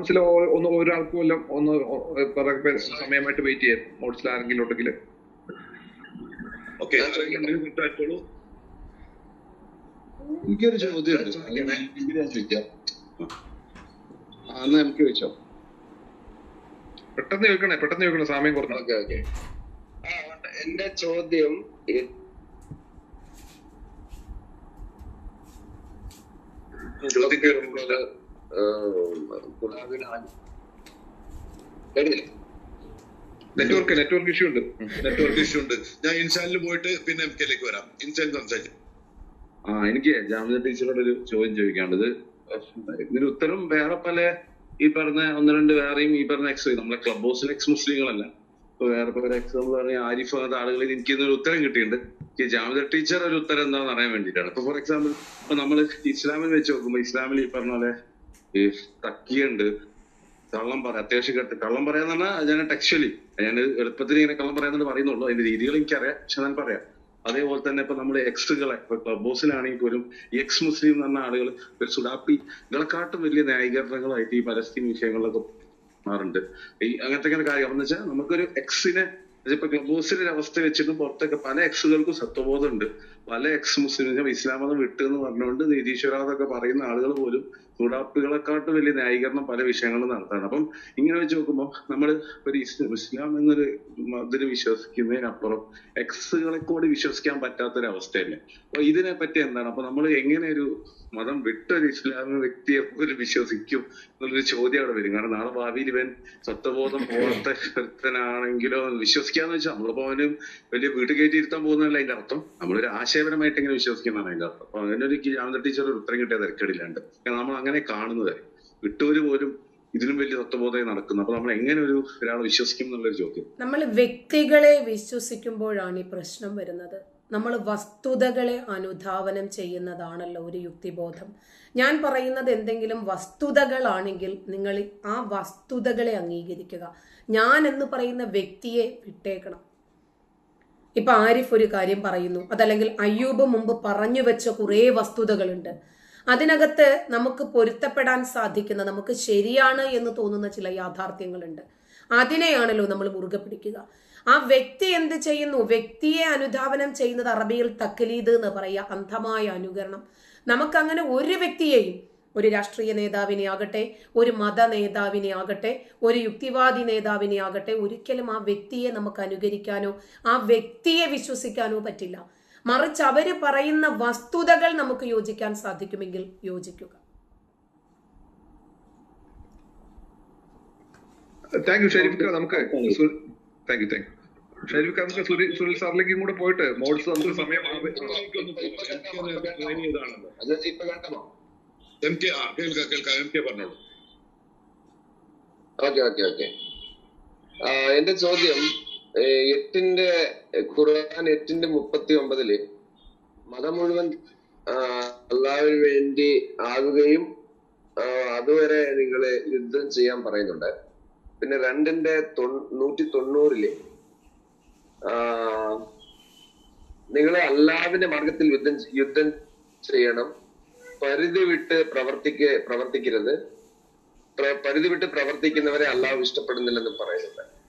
മോഡ്സിൽ ഒന്ന് ഒരാൾക്ക് വല്ലതും ഒന്ന് ഒ- കുറെ പേര് സമയമായിട്ട് വെയിറ്റ് ചെയ്യാം. മോഡ്സിൽ ആരെങ്കിലും ഉണ്ടെങ്കിൽ. എനിക്കൊരു ചോദ്യമുണ്ട് ഞാൻ ചോദിക്കാം. ആ. എന്നാ നമുക്ക് ചോദിച്ചോ? പെട്ടെന്ന് ചോദിക്കണേ പെട്ടെന്ന് ചോദിക്കണം സമയം കുറഞ്ഞു. Okay okay. എന്റെ ചോദ്യം ഈ- കേട്ടില്ലേ? നെറ്റ്വർക്ക് നെറ്റ്വർക്ക് ഇഷ്യൂ ഉണ്ട്. നെറ്റ്വർക്ക് ഇഷ്യൂ ഉണ്ട്. ഞാൻ ഇൻസാനിൽ പോയിട്ട് പിന്നെ എം കെയിലേക്ക് വരാം. ഇൻസാൻ സംസാരിച്ചു ആ എനിക്ക് ജാമ്യ ടീച്ചറോട് ഒരു ചോദ്യം ചോദിക്കാനുള്ളത്. ഇതിന് ഉത്തരം വേറെ പല ഈ പറഞ്ഞ ഒന്ന് രണ്ട് വേറെയും ഈ പറഞ്ഞ എക്സ് നമ്മളെ ക്ലബ് ഹൗസിലെ എക്സ് മുസ്ലിങ്ങളല്ല ഇപ്പൊ വേറെ പല എക്സാമ്പിൾ പറഞ്ഞ ആരിഫ് അങ്ങനത്തെ ആളുകളിൽ എനിക്ക് ഇന്നൊരു ഉത്തരം കിട്ടിയിട്ടുണ്ട്. ഈ ജാമ്യ ടീച്ചർ ഒരു ഉത്തരം എന്താണെന്ന് അറിയാൻ വേണ്ടിയിട്ടാണ്. ഇപ്പൊ ഫോർ എക്സാമ്പിൾ ഇപ്പൊ നമ്മൾ ഇസ്ലാമിൽ വെച്ച് നോക്കുമ്പോ ഇസ്ലാമിൽ ഈ പറഞ്ഞ പോലെ ഈ തക്കിയുണ്ട് കള്ളം പറയാം അത്യാവശ്യം കേട്ട് കള്ളം പറയാന്ന് പറഞ്ഞാൽ ഞാൻ ടെക്ച്വലി ഞാൻ എളുപ്പത്തിൽ ഇങ്ങനെ കള്ളം പറയാന്നുള്ളത് പറയുന്നുള്ളൂ. അതിന്റെ രീതികൾ എനിക്കറിയാം പക്ഷെ ഞാൻ പറയാം. അതേപോലെ തന്നെ ഇപ്പൊ നമ്മൾ എക്സുകളെ ഇപ്പൊ ക്ലബ് ഹൗസിലാണെങ്കിൽ പോലും എക്സ് മുസ്ലിം എന്ന് പറഞ്ഞ ആളുകൾ ഒരു സുഡാപ്പി ഇങ്ങളെക്കാട്ടും വലിയ ന്യായീകരണങ്ങളായിട്ട് ഈ പലസ്തീൻ വിഷയങ്ങളിലൊക്കെ മാറുന്നുണ്ട്. ഈ അങ്ങനത്തെ ഒക്കെ കാര്യം. എന്ന് വെച്ചാൽ നമുക്കൊരു എക്സിനെ ഇപ്പൊ ക്ലബ് ഹൗസിലെ ഒരു അവസ്ഥ വെച്ചിട്ട് പുറത്തൊക്കെ പല എക്സുകൾക്കും സത്വബോധം ഉണ്ട് പല എക്സ് മുസ്ലിം ഇസ്ലാം മതം വിട്ട് എന്ന് പറഞ്ഞുകൊണ്ട് എന്നൊക്കെ പറയുന്ന ആളുകൾ പോലും ചൂടാപ്പുകളെക്കാട്ടും വലിയ ന്യായീകരണം പല വിഷയങ്ങളും നടത്താണ്. അപ്പം ഇങ്ങനെ വെച്ച് നോക്കുമ്പോൾ നമ്മൾ ഒരു ഇസ് ഇസ്ലാം എന്നൊരു മതത്തിൽ വിശ്വസിക്കുന്നതിനപ്പുറം എക്സുകളെ കൂടി വിശ്വസിക്കാൻ പറ്റാത്തൊരവസ്ഥയല്ലേ അപ്പൊ ഇതിനെ പറ്റി എന്താണ്? അപ്പൊ നമ്മൾ എങ്ങനെ ഒരു മതം വിട്ട ഒരു ഇസ്ലാമിക വ്യക്തിയെ പോലും വിശ്വസിക്കും എന്നുള്ളൊരു ചോദ്യം അവിടെ വരും. കാരണം നാളെ ഭാവിയിൽ ഇവൻ സ്വത്വബോധം പോലത്തെ വിശ്വസിക്കാന്ന് വെച്ചാൽ നമ്മളിപ്പോ അവന് വലിയ വീട്ടിൽ കയറ്റി ഇരുത്താൻ പോകുന്നതല്ല അതിന്റെ അർത്ഥം. നമ്മളൊരു ആശയപരമായിട്ട് എങ്ങനെ വിശ്വസിക്കുന്നതാണ് അതിന്റെ അർത്ഥം. അപ്പൊ അതിനൊരു ജാമ്യ ടീച്ചർ ഒരു ഉത്തരം കിട്ടിയ തിരക്കേടില്ലാണ്ട്. നമ്മൾ അങ്ങനെ കാണുന്നത് വിട്ടൂര് പോലും ഇതിലും വലിയ തത്വബോധം നടക്കുന്നു. അപ്പൊ നമ്മൾ എങ്ങനെ ഒരു ഒരാളെ വിശ്വസിക്കും എന്നുള്ളൊരു ചോദ്യം. നമ്മൾ വ്യക്തികളെ വിശ്വസിക്കുമ്പോഴാണ് ഈ പ്രശ്നം വരുന്നത്. നമ്മൾ വസ്തുതകളെ അനുധാവനം ചെയ്യുന്നതാണല്ലോ ഒരു യുക്തിബോധം. ഞാൻ പറയുന്നത് എന്തെങ്കിലും വസ്തുതകളാണെങ്കിൽ നിങ്ങൾ ആ വസ്തുതകളെ അംഗീകരിക്കുക. ഞാൻ എന്ന് പറയുന്ന വ്യക്തിയെ വിട്ടേക്കണം. ഇപ്പൊ ആരിഫ് ഒരു കാര്യം പറയുന്നു. അതല്ലെങ്കിൽ അയ്യൂബ് മുമ്പ് പറഞ്ഞു വെച്ച കുറേ വസ്തുതകളുണ്ട്. അതിനകത്ത് നമുക്ക് പൊരുത്തപ്പെടാൻ സാധിക്കുന്ന നമുക്ക് ശരിയാണ് എന്ന് തോന്നുന്ന ചില യാഥാർത്ഥ്യങ്ങളുണ്ട്. അതിനെയാണല്ലോ നമ്മൾ മുറുകെ പിടിക്കുക. ആ വ്യക്തി എന്ത് ചെയ്യുന്നു? വ്യക്തിയെ അനുധാവനം ചെയ്യുന്നത് അറബിയിൽ തക്കലീദ് എന്ന് പറയുക അന്ധമായ അനുകരണം. നമുക്കങ്ങനെ ഒരു വ്യക്തിയെയും ഒരു രാഷ്ട്രീയ നേതാവിനെ ആകട്ടെ ഒരു മത നേതാവിനെ ആകട്ടെ ഒരു യുക്തിവാദി നേതാവിനെ ആകട്ടെ ഒരിക്കലും ആ വ്യക്തിയെ നമുക്ക് അനുകരിക്കാനോ ആ വ്യക്തിയെ വിശ്വസിക്കാനോ പറ്റില്ല. മറിച്ച് അവർ പറയുന്ന വസ്തുതകൾ നമുക്ക് യോജിക്കാൻ സാധിക്കുമെങ്കിൽ യോജിക്കുക. Thank you Sharif Khan. നമുക്ക് thank you thank you Sharif Khan, നമുക്ക് സുനിൽ സുനിൽ സാറിലേക്കും കൂടെ പോയിട്ട് മോഡ്സ് നമുക്ക് സമയം ആവ- അത് ഇപ്പൊ കേൾക്കണോ എം കെ ആ കേൾക്കാം കേൾക്കാം എം കെ പറഞ്ഞോളൂ. Okay okay okay. എന്റെ ചോദ്യം എട്ടിന്റെ ഖുർആൻ എട്ടിന്റെ മുപ്പത്തി ഒമ്പതിൽ മതം മുഴുവൻ അള്ളാഹുവിന് വേണ്ടി ആകുകയും അതുവരെ നിങ്ങൾ യുദ്ധം ചെയ്യാൻ പറയുന്നുണ്ട്. പിന്നെ രണ്ടിന്റെ നൂറ്റി തൊണ്ണൂറിൽ നിങ്ങളെ അള്ളാഹുവിന്റെ മാർഗത്തിൽ യുദ്ധം യുദ്ധം ചെയ്യണം. പരിധി വിട്ട് പ്രവർത്തിക്ക പ്രവർത്തിക്കരുത്. പ്ര- പരിധി വിട്ട് പ്രവർത്തിക്കുന്നവരെ അള്ളാഹു ഇഷ്ടപ്പെടുന്നില്ലെന്ന് പറയുന്നുണ്ട്.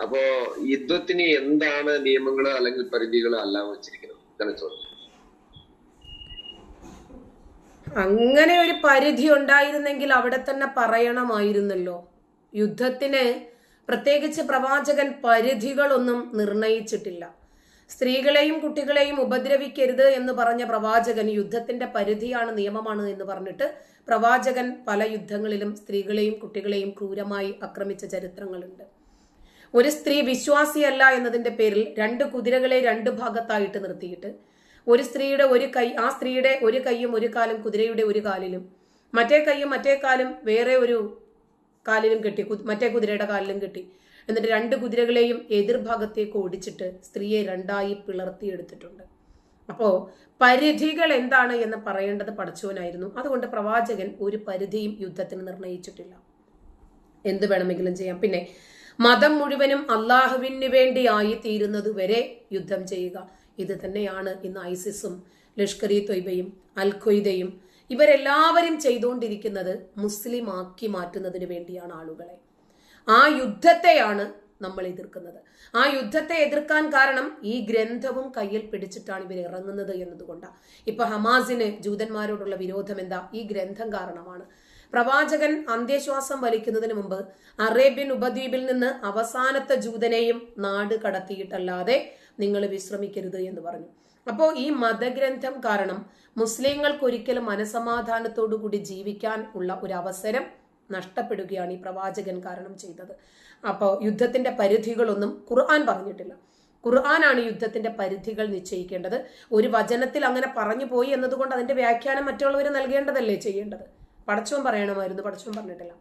അപ്പോ യുദ്ധത്തിന് എന്താണ് നിയമങ്ങൾ അല്ലെങ്കിൽ പരിധികൾ അല്ലാഹു വെച്ചിരിക്കുന്നത്? അങ്ങനെ ഒരു പരിധി ഉണ്ടായിരുന്നെങ്കിൽ അവിടെ തന്നെ പറയണമായിരുന്നല്ലോ. യുദ്ധത്തിന് പ്രത്യേകിച്ച് പ്രവാചകൻ പരിധികളൊന്നും നിർണയിച്ചിട്ടില്ല. സ്ത്രീകളെയും കുട്ടികളെയും ഉപദ്രവിക്കരുത് എന്ന് പറഞ്ഞ പ്രവാചകൻ യുദ്ധത്തിന്റെ പരിധിയാണ് നിയമമാണ് എന്ന് പറഞ്ഞിട്ട് പ്രവാചകൻ പല യുദ്ധങ്ങളിലും സ്ത്രീകളെയും കുട്ടികളെയും ക്രൂരമായി ആക്രമിച്ച ചരിത്രങ്ങളുണ്ട്. ഒരു സ്ത്രീ വിശ്വാസിയല്ല എന്നതിന്റെ പേരിൽ രണ്ട് കുതിരകളെ രണ്ട് ഭാഗത്തായിട്ട് നിർത്തിയിട്ട് ഒരു സ്ത്രീയുടെ ഒരു കൈ ആ സ്ത്രീയുടെ ഒരു കൈയും ഒരു കാലും കുതിരയുടെ ഒരു കാലിലും മറ്റേ കൈയും മറ്റേ കാലും വേറെ ഒരു കാലിലും കെട്ടി മറ്റേ കുതിരയുടെ കാലിലും കെട്ടി. എന്നിട്ട് രണ്ട് കുതിരകളെയും എതിർഭാഗത്തേക്ക് ഓടിച്ചിട്ട് സ്ത്രീയെ രണ്ടായി പിളർത്തിയെടുത്തിട്ടുണ്ട്. അപ്പോൾ പരിധികൾ എന്താണ് എന്ന് പറയേണ്ടത് പഠിച്ചവനായിരുന്നു. അതുകൊണ്ട് പ്രവാചകൻ ഒരു പരിധിയും യുദ്ധത്തിന് നിർണയിച്ചിട്ടില്ല. എന്ത് വേണമെങ്കിലും ചെയ്യാം. പിന്നെ മതം മുഴുവനും അള്ളാഹുവിന് വേണ്ടിയായി തീരുന്നത് വരെ യുദ്ധം ചെയ്യുക. ഇത് തന്നെയാണ് ഇന്ന് ഐസിസും ലഷ്കർ ഇ തൊയ്ബയും അൽ ഖ്വയ്ദയും ഇവരെല്ലാവരും ചെയ്തുകൊണ്ടിരിക്കുന്നത് മുസ്ലിം ആക്കി മാറ്റുന്നതിന് വേണ്ടിയാണ് ആളുകളെ. ആ യുദ്ധത്തെയാണ് നമ്മൾ എതിർക്കുന്നത്. ആ യുദ്ധത്തെ എതിർക്കാൻ കാരണം ഈ ഗ്രന്ഥവും കയ്യിൽ പിടിച്ചിട്ടാണ് ഇവർ ഇറങ്ങുന്നത് എന്നതുകൊണ്ടാണ് ഇപ്പൊ ഹമാസിന് ജൂതന്മാരോടുള്ള വിരോധം എന്താ? ഈ ഗ്രന്ഥം കാരണമാണ്. പ്രവാചകൻ അന്ത്യശ്വാസം വലിക്കുന്നതിന് മുമ്പ് അറേബ്യൻ ഉപദ്വീപിൽ നിന്ന് അവസാനത്തെ ജൂതനെയും നാട് കടത്തിയിട്ടല്ലാതെ നിങ്ങൾ വിശ്രമിക്കരുത് എന്ന് പറഞ്ഞു. അപ്പോൾ ഈ മതഗ്രന്ഥം കാരണം മുസ്ലിങ്ങൾക്ക് ഒരിക്കലും മനസമാധാനത്തോടു കൂടി ജീവിക്കാൻ ഉള്ള ഒരു അവസരം നഷ്ടപ്പെടുകയാണ് ഈ പ്രവാചകൻ കാരണം ചെയ്തത്. അപ്പോൾ യുദ്ധത്തിന്റെ പരിധികളൊന്നും ഖുർആൻ പറഞ്ഞിട്ടില്ല. ഖുർആനാണ് യുദ്ധത്തിന്റെ പരിധികൾ നിശ്ചയിക്കേണ്ടത്. ഒരു വചനത്തിൽ അങ്ങനെ പറഞ്ഞു പോയി എന്നതുകൊണ്ട് അതിന്റെ വ്യാഖ്യാനം മറ്റുള്ളവർ നൽകേണ്ടതല്ലേ ചെയ്യേണ്ടത്? പടച്ചോൻ പറയണമായിരുന്നു. പടച്ചോൻ പറഞ്ഞിട്ടില്ല.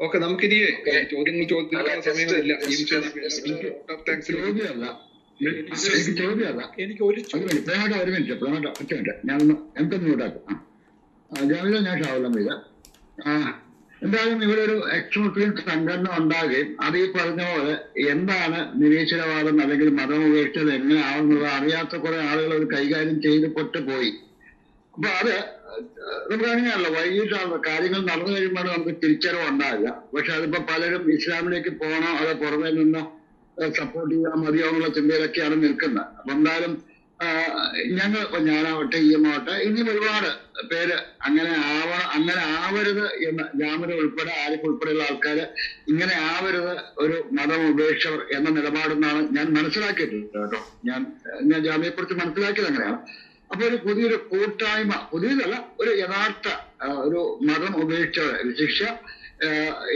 ഓക്കെ നമുക്കിനി. ചോദ്യങ്ങൾ ചോദിക്കാനുള്ള സമയമില്ല. എനിക്ക് ഒരു ചോദ്യം മിനിറ്റ് ഒരു മിനിറ്റ് പ്രേമേട്ട ഒറ്റ മിനിറ്റ്. ഞാനൊന്ന് എനിക്കൊന്ന് നോട്ടാക്കും ജാമില ഞാൻ ഷാവുലം ചെയ്ത എന്തായാലും ഇവിടെ ഒരു എക്സ് സംഘടന ഉണ്ടാകുകയും അത് ഈ പറഞ്ഞ പോലെ എന്താണ് നിരീശ്വരവാദം അല്ലെങ്കിൽ മതമുപേക്ഷിച്ചത് എങ്ങനെയാവുന്നത് അറിയാത്ത കുറെ ആളുകൾ അത് കൈകാര്യം ചെയ്ത് പൊട്ട് പോയി അപ്പൊ അത് നമുക്ക് അങ്ങനെയല്ല വൈകിട്ടാണ് കാര്യങ്ങൾ നടന്നു കഴിയുമ്പോൾ നമുക്ക് തിരിച്ചറിവ് ഉണ്ടാവില്ല പക്ഷെ അതിപ്പോ പലരും ഇസ്ലാമിലേക്ക് പോകണോ അതോ പുറമേ നിന്ന് സപ്പോർട്ട് ചെയ്യാൻ മതിയോ എന്നുള്ള ചിന്തയിലൊക്കെയാണ് നിൽക്കുന്നത്. അപ്പൊ എന്തായാലും ഞങ്ങൾ ഞാനാവട്ടെ ഈ ആവട്ടെ ഇനിയും ഒരുപാട് പേര് അങ്ങനെ ആവണം അങ്ങനെ ആവരുത് എന്ന് ജാമിന ഉൾപ്പെടെ ആരിഫ് ഉൾപ്പെടെയുള്ള ആൾക്കാര് ഇങ്ങനെ ആവരുത് ഒരു മതം ഉപേക്ഷിച്ചവർ എന്ന നിലപാടെന്നാണ് ഞാൻ മനസ്സിലാക്കിയിട്ടുള്ളത് കേട്ടോ. ഞാൻ ഞാൻ ജാമ്യയെ കുറിച്ച് മനസ്സിലാക്കിയത് അങ്ങനെയാണ്. അപ്പൊ ഒരു പുതിയൊരു കൂട്ടായ്മ പുതിയതല്ല ഒരു യഥാർത്ഥ ഒരു മതം ഉപേക്ഷിച്ച വിശിക്ഷ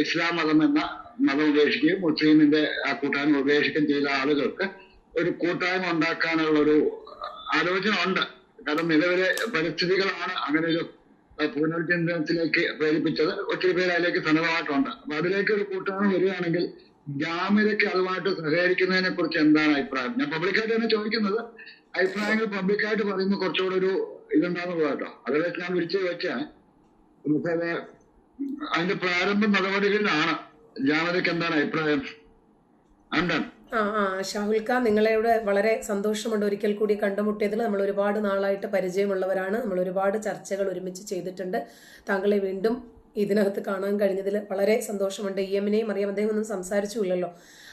ഇസ്ലാം മതം എന്ന മതം ഉപേക്ഷിക്കുകയും മുസ്ലിമിന്റെ ആ കൂട്ടായ്മ ഉപേക്ഷിക്കുകയും ചെയ്ത ആളുകൾക്ക് ഒരു കൂട്ടായ്മ ഉണ്ടാക്കാനുള്ള ഒരു ആലോചന ഉണ്ട് കാരണം നിലവിലെ പരിസ്ഥിതികളാണ് അങ്ങനെ ഒരു പുനർചിന്തനത്തിലേക്ക് പ്രേരിപ്പിച്ചത്. ഒത്തിരി പേര് അതിലേക്ക് സന്നദ്ധമായിട്ടുണ്ട് അപ്പൊ അതിലേക്ക് ഒരു കൂട്ടാണ് വരികയാണെങ്കിൽ ജാമ്യതയ്ക്ക് അതുമായിട്ട് സഹകരിക്കുന്നതിനെ കുറിച്ച് എന്താണ് അഭിപ്രായം? ഞാൻ പബ്ലിക്കായിട്ട് തന്നെ ചോദിക്കുന്നത്. അഭിപ്രായങ്ങൾ പബ്ലിക്കായിട്ട് പറയുമ്പോൾ കുറച്ചുകൂടെ ഒരു ഇതുണ്ടാകുന്നതാട്ടോ കേട്ടോ അതേ ഞാൻ വിളിച്ചു വെച്ചാൽ നമുക്കത് അതിന്റെ പ്രാരംഭ നടപടികളിലാണ് ജാമ്യതയ്ക്ക് എന്താണ് അഭിപ്രായം? ആ ആ ഖാൻ നിങ്ങളെവിടെ വളരെ സന്തോഷമുണ്ട് ഒരിക്കൽ കൂടി കണ്ടുമുട്ടിയതിൽ. നമ്മൾ ഒരുപാട് നാളായിട്ട് പരിചയമുള്ളവരാണ്. നമ്മൾ ഒരുപാട് ചർച്ചകൾ ഒരുമിച്ച് ചെയ്തിട്ടുണ്ട്. താങ്കളെ വീണ്ടും ഇതിനകത്ത് കാണാൻ കഴിഞ്ഞതിൽ വളരെ സന്തോഷമുണ്ട്. ഇ എമ്മിനെയും അറിയാം അദ്ദേഹം ഒന്നും സംസാരിച്ചില്ലല്ലോ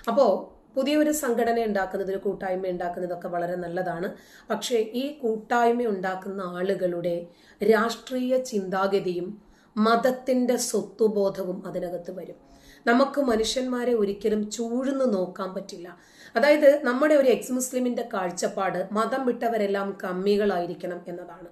അപ്പോൾ പുതിയൊരു സംഘടന ഉണ്ടാക്കുന്നത് ഒരു കൂട്ടായ്മ ഉണ്ടാക്കുന്നതൊക്കെ വളരെ നല്ലതാണ്. പക്ഷേ ഈ കൂട്ടായ്മ ഉണ്ടാക്കുന്ന ആളുകളുടെ രാഷ്ട്രീയ ചിന്താഗതിയും മതത്തിന്റെ സ്വത്വബോധവും അതിനകത്ത് വരും. നമുക്ക് മനുഷ്യന്മാരെ ഒരിക്കലും ചൂഴ്ന്ന് നോക്കാൻ പറ്റില്ല. അതായത് നമ്മുടെ ഒരു എക്സ് മുസ്ലിമിന്റെ കാഴ്ചപ്പാട് മതം വിട്ടവരെല്ലാം കമ്മികളായിരിക്കണം എന്നതാണ്.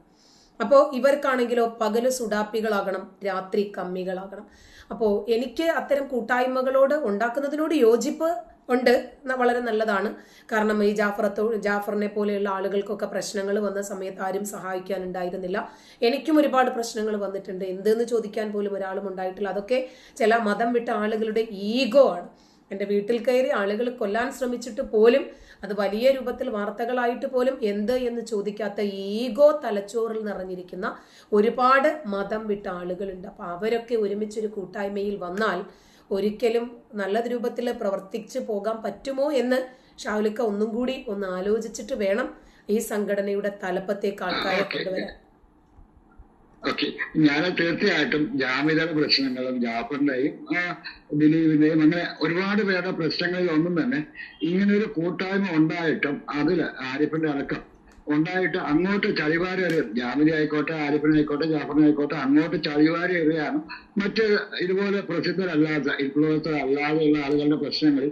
അപ്പോൾ ഇവർക്കാണെങ്കിലോ പകൽ സുഡാപ്പികളാകണം രാത്രി കമ്മികളാകണം. അപ്പോൾ എനിക്ക് അത്തരം കൂട്ടായ്മകളോട് ഉണ്ടാക്കുന്നതിനോട് യോജിപ്പ് ഉണ്ട്. വളരെ നല്ലതാണ്. കാരണം ഈ ജാഫറത്തോ ജാഫറിനെ പോലെയുള്ള ആളുകൾക്കൊക്കെ പ്രശ്നങ്ങൾ വന്ന സമയത്ത് ആരും സഹായിക്കാനുണ്ടായിരുന്നില്ല. എനിക്കും ഒരുപാട് പ്രശ്നങ്ങൾ വന്നിട്ടുണ്ട്. എന്തെന്ന് ചോദിക്കാൻ പോലും ഒരാളും ഉണ്ടായിട്ടില്ല. അതൊക്കെ ചില മതം വിട്ട ആളുകളുടെ ഈഗോ ആണ്. എന്റെ വീട്ടിൽ കയറി ആളുകൾ കൊല്ലാൻ ശ്രമിച്ചിട്ട് പോലും അത് വലിയ രൂപത്തിൽ വാർത്തകളായിട്ട് പോലും എന്ത് എന്ന് ചോദിക്കാത്ത ഈഗോ തലച്ചോറിൽ നിറഞ്ഞിരിക്കുന്ന ഒരുപാട് മതം വിട്ട ആളുകളുണ്ട്. അപ്പോൾ അവരൊക്കെ ഒരുമിച്ചൊരു കൂട്ടായ്മയിൽ വന്നാൽ ഒരിക്കലും നല്ല രൂപത്തിൽ പ്രവർത്തിച്ചു പോകാൻ പറ്റുമോ എന്ന് ഷാവുലിക്ക ഒന്നും കൂടി ഒന്ന് ആലോചിച്ചിട്ട് വേണം ഈ സംഘടനയുടെ തലപ്പത്തേക്ക് ആൾക്കാരെ കൊണ്ടുവരാൻ. ഓക്കെ ഞാൻ തീർച്ചയായിട്ടും ജാമ്യതയുടെ പ്രശ്നങ്ങളും ജാഫറിന്റെയും ദിലീപിന്റെയും അങ്ങനെ ഒരുപാട് പേരുടെ പ്രശ്നങ്ങളിൽ ഒന്നും തന്നെ ഇങ്ങനെ ഒരു കൂട്ടായ്മ ഉണ്ടായിട്ടും അതിൽ ആരിഫിന്റെ അടക്കം ഉണ്ടായിട്ട് അങ്ങോട്ട് ചളിവാരി എറിയും ജാമിനി ആയിക്കോട്ടെ ആരിഫിനായിക്കോട്ടെ ജാഫറിനായിക്കോട്ടെ അങ്ങോട്ട് ചളിവാരി എറിയാണ് മറ്റ് ഇതുപോലെ പ്രസിദ്ധരല്ലാത്ത ഇൻഫ്ലുവൻസർ അല്ലാതെയുള്ള ആളുകളുടെ പ്രശ്നങ്ങൾ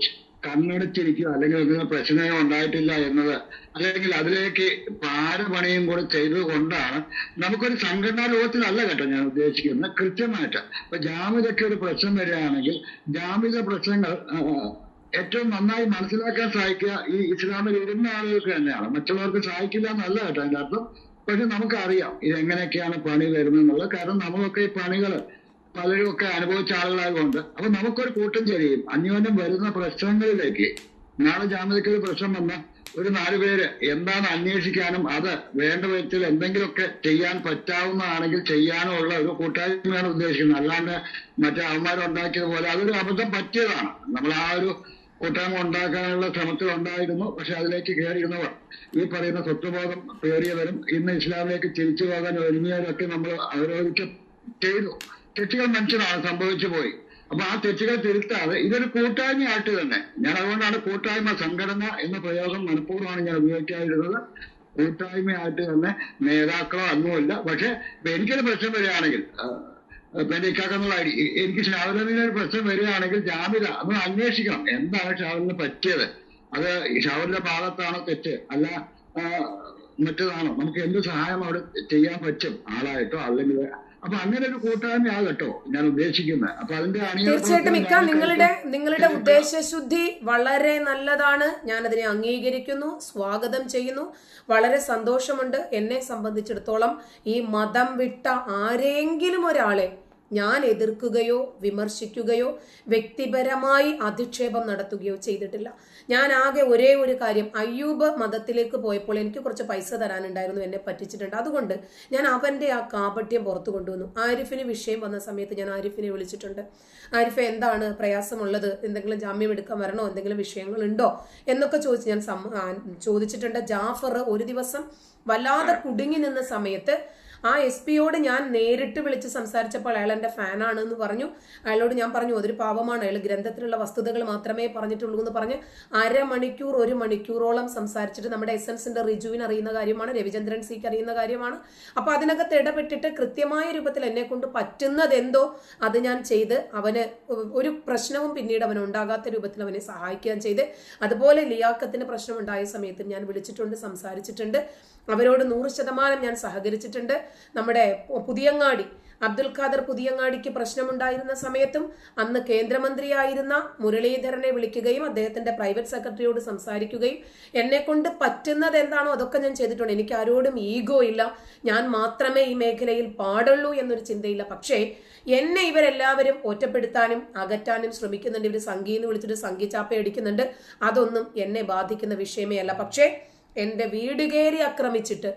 കണ്ണടച്ചിരിക്കുക അല്ലെങ്കിൽ ഒന്നും പ്രശ്നമേ ഉണ്ടായിട്ടില്ല എന്നത് അല്ലെങ്കിൽ അതിലേക്ക് പാരപണിയും കൂടെ ചെയ്തുകൊണ്ടാണ് നമുക്കൊരു സംഘടനാ രൂപത്തിലല്ല കേട്ടോ ഞാൻ ഉദ്ദേശിക്കുന്നത്. കൃത്യമായിട്ട് ഇപ്പൊ ജാമ്യതയ്ക്ക് ഒരു പ്രശ്നം വരികയാണെങ്കിൽ ജാമ്യത പ്രശ്നങ്ങൾ ഏറ്റവും നന്നായി മനസ്സിലാക്കാൻ സഹായിക്കുക. ഈ ഇസ്ലാമിൽ ഇരുന്ന ആളുകൾക്ക് തന്നെയാണ്. മറ്റുള്ളവർക്ക് സഹായിക്കില്ല എന്നല്ല കേട്ടോ അതിന്റെ അർത്ഥം. പക്ഷെ നമുക്കറിയാം ഇത് എങ്ങനെയൊക്കെയാണ് പണി വരുന്നത് കാരണം നമ്മളൊക്കെ ഈ പണികൾ പലരും ഒക്കെ അനുഭവിച്ച ആളുകളായതുകൊണ്ട്. അപ്പൊ നമുക്കൊരു കൂട്ടം ചെയ്യും അന്യോന്യം വരുന്ന പ്രശ്നങ്ങളിലേക്ക് നാളെ ജാമ്യതയ്ക്ക് ഒരു പ്രശ്നം വന്ന ഒരു നാല് പേര് എന്താണ് അന്വേഷിക്കാനും അത് വേണ്ട വിധത്തിൽ എന്തെങ്കിലുമൊക്കെ ചെയ്യാൻ പറ്റാവുന്നതാണെങ്കിൽ ചെയ്യാനും ഉള്ള ഒരു കൂട്ടായ്മയാണ് ഉദ്ദേശിക്കുന്നത്. അല്ലാണ്ട് മറ്റേ അവന്മാരുണ്ടാക്കിയത് പോലെ അതൊരു അബദ്ധം പറ്റിയതാണ്. നമ്മൾ ആ ഒരു കൂട്ടായ്മ ഉണ്ടാക്കാനുള്ള ശ്രമത്തിൽ ഉണ്ടായിരുന്നു പക്ഷെ അതിലേക്ക് കയറിയിരുന്നവർ ഈ പറയുന്ന സ്വത്വബോധം പേറിയവരും ഇന്ന് ഇസ്ലാമിലേക്ക് തിരിച്ചു പോകാൻ ഒരുങ്ങിയവരൊക്കെ നമ്മൾ അവരോധിച്ച് ചെയ്തു. തെറ്റുകൾ മനുഷ്യനാണ് സംഭവിച്ചു പോയി. അപ്പൊ ആ തെറ്റുകൾ തിരുത്താതെ ഇതൊരു കൂട്ടായ്മയായിട്ട് തന്നെ. ഞാൻ അതുകൊണ്ടാണ് കൂട്ടായ്മ സംഘടന എന്ന പ്രയോഗം മനഃപൂർവമാണ് ഞാൻ ഉപയോഗിക്കാതിരുന്നത്. കൂട്ടായ്മയായിട്ട് തന്നെ നേതാക്കളോ ഒന്നുമില്ല. പക്ഷെ എനിക്കൊരു പ്രശ്നം വരികയാണെങ്കിൽ എന്റെ ഇക്കാക്കെന്നുള്ള എനിക്ക് ഷാവുലിന് ഒരു പ്രശ്നം വരികയാണെങ്കിൽ ജാമ്യത നമ്മൾ അന്വേഷിക്കണം. എന്താണ് ഷാവുലിന് പറ്റിയത്? അത് ഷാവുലിന്റെ ഭാഗത്താണോ തെറ്റ്? അല്ല മറ്റേതാണോ? നമുക്ക് എന്ത് സഹായം അവിടെ ചെയ്യാൻ പറ്റും? ആളായിട്ടോ അല്ലെങ്കിൽ അപ്പൊ അങ്ങനെ ഒരു കൂട്ടായ്മയാകട്ടോ ഞാൻ ഉദ്ദേശിക്കുന്നത് അപ്പൊ അതിന്റെ തീർച്ചയായിട്ടും ഇക്ക നിങ്ങളുടെ നിങ്ങളുടെ ഉദ്ദേശശുദ്ധി വളരെ നല്ലതാണ്. ഞാൻ അതിനെ അംഗീകരിക്കുന്നു സ്വാഗതം ചെയ്യുന്നു. വളരെ സന്തോഷമുണ്ട്. എന്നെ സംബന്ധിച്ചിടത്തോളം ഈ മതം വിട്ട ആരെങ്കിലും ഒരാളെ ഞാൻ എതിർക്കുകയോ വിമർശിക്കുകയോ വ്യക്തിപരമായി അധിക്ഷേപം നടത്തുകയോ ചെയ്തിട്ടില്ല. ഞാൻ ആകെ ഒരേ ഒരു കാര്യം അയ്യൂബ് മതത്തിലേക്ക് പോയപ്പോൾ എനിക്ക് കുറച്ച് പൈസ തരാനുണ്ടായിരുന്നു എന്നെ പറ്റിച്ചിട്ടുണ്ട്. അതുകൊണ്ട് ഞാൻ അവന്റെ ആ കാപട്യം പുറത്തു കൊണ്ടുവന്നു. ആരിഫിന് വിഷയം വന്ന സമയത്ത് ഞാൻ ആരിഫിനെ വിളിച്ചിട്ടുണ്ട്. ആരിഫ് എന്താണ് പ്രയാസമുള്ളത്? എന്തെങ്കിലും ജാമ്യം എടുക്കാൻ വരണോ? എന്തെങ്കിലും വിഷയങ്ങളുണ്ടോ? എന്നൊക്കെ ചോദിച്ച് ഞാൻ ചോദിച്ചിട്ടുണ്ട്. ജാഫർ ഒരു ദിവസം വല്ലാതെ കുടുങ്ങി നിന്ന സമയത്ത് ആ എസ് പിയോട് ഞാൻ നേരിട്ട് വിളിച്ച് സംസാരിച്ചപ്പോൾ അയാൾ എന്റെ ഫാനാണ് എന്ന് പറഞ്ഞു. അയാളോട് ഞാൻ പറഞ്ഞു അതൊരു പാവമാണ്. അയാൾ ഗ്രന്ഥത്തിലുള്ള വസ്തുതകൾ മാത്രമേ പറഞ്ഞിട്ടുള്ളൂ എന്ന് പറഞ്ഞ് അരമണിക്കൂർ ഒരു മണിക്കൂറോളം സംസാരിച്ചിട്ട് നമ്മുടെ എസൻസിന്റെ റിജുവിന് അറിയുന്ന കാര്യമാണ് രവിചന്ദ്രൻ സിക്ക് അറിയുന്ന കാര്യമാണ്. അപ്പോൾ അതിനകത്ത് ഇടപെട്ടിട്ട് കൃത്യമായ രൂപത്തിൽ എന്നെ കൊണ്ട് പറ്റുന്നത് എന്തോ അത് ഞാൻ ചെയ്ത് അവന് ഒരു പ്രശ്നവും പിന്നീട് അവന് ഉണ്ടാകാത്ത രൂപത്തിൽ അവനെ സഹായിക്കുകയും ചെയ്ത്. അതുപോലെ ലിയാക്കത്തിന് പ്രശ്നം ഉണ്ടായ സമയത്ത് ഞാൻ വിളിച്ചിട്ടുണ്ട് സംസാരിച്ചിട്ടുണ്ട്. അവരോട് നൂറ് ശതമാനം ഞാൻ സഹകരിച്ചിട്ടുണ്ട്. നമ്മുടെ പുതിയങ്ങാടി അബ്ദുൽ ഖാദർ പുതിയങ്ങാടിക്ക് പ്രശ്നമുണ്ടായിരുന്ന സമയത്തും അന്ന് കേന്ദ്രമന്ത്രിയായിരുന്ന മുരളീധരനെ വിളിക്കുകയും അദ്ദേഹത്തിന്റെ പ്രൈവറ്റ് സെക്രട്ടറിയോട് സംസാരിക്കുകയും എന്നെ കൊണ്ട് പറ്റുന്നത് എന്താണോ അതൊക്കെ ഞാൻ ചെയ്തിട്ടുണ്ട്. എനിക്ക് ആരോടും ഈഗോ ഇല്ല. ഞാൻ മാത്രമേ ഈ മേഖലയിൽ പാടുള്ളൂ എന്നൊരു ചിന്തയില്ല. പക്ഷേ എന്നെ ഇവരെല്ലാവരും ഒറ്റപ്പെടുത്താനും അകറ്റാനും ശ്രമിക്കുന്നുണ്ട്. ഇവർ സംഗീന്ന് വിളിച്ചിട്ട് സംഗീചാപ്പ ചാപ്പ അടിക്കുന്നുണ്ട്. അതൊന്നും എന്നെ ബാധിക്കുന്ന വിഷയമേ അല്ല. പക്ഷേ എന്റെ വീട് കയറി ആക്രമിച്ചിട്ട്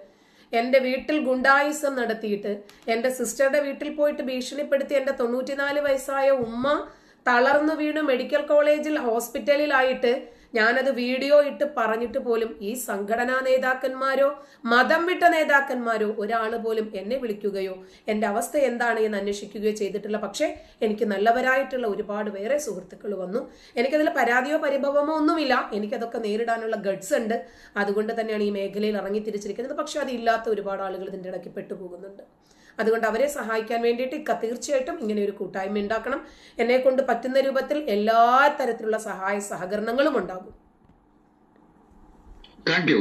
എന്റെ വീട്ടിൽ ഗുണ്ടായുസം നടത്തിയിട്ട് എന്റെ സിസ്റ്ററുടെ വീട്ടിൽ പോയിട്ട് ഭീഷണിപ്പെടുത്തി എന്റെ തൊണ്ണൂറ്റിനാല് വയസ്സായ ഉമ്മ തളർന്നു വീണ് മെഡിക്കൽ കോളേജിൽ ഹോസ്പിറ്റലിലായിട്ട് ഞാനത് വീഡിയോ ഇട്ട് പറഞ്ഞിട്ട് പോലും ഈ സംഘടനാ നേതാക്കന്മാരോ മതം വിട്ട നേതാക്കന്മാരോ ഒരാൾ പോലും എന്നെ വിളിക്കുകയോ എന്റെ അവസ്ഥ എന്താണ് എന്ന് അന്വേഷിക്കുകയോ ചെയ്തിട്ടില്ല. പക്ഷേ എനിക്ക് നല്ലവരായിട്ടുള്ള ഒരുപാട് വേറെ സുഹൃത്തുക്കൾ വന്നു. എനിക്കതിൽ പരാതിയോ പരിഭവമോ ഒന്നുമില്ല. എനിക്കതൊക്കെ നേരിടാനുള്ള ഗഡ്സ് ഉണ്ട്. അതുകൊണ്ട് തന്നെയാണ് ഈ മേഖലയിൽ ഇറങ്ങി തിരിച്ചിരിക്കുന്നത്. പക്ഷേ അതില്ലാത്ത ഒരുപാട് ആളുകൾ ഇതിന്റെ ഇടയ്ക്ക് പെട്ടുപോകുന്നുണ്ട്. അതുകൊണ്ട് അവരെ സഹായിക്കാൻ വേണ്ടിയിട്ട് ഇക്ക തീർച്ചയായിട്ടും ഇങ്ങനെ ഒരു കൂട്ടായ്മ ഉണ്ടാക്കണം. എന്നെ കൊണ്ട് പറ്റുന്ന രൂപത്തിൽ എല്ലാ തരത്തിലുള്ള സഹായ സഹകരണങ്ങളും ഉണ്ടാകും. Thank you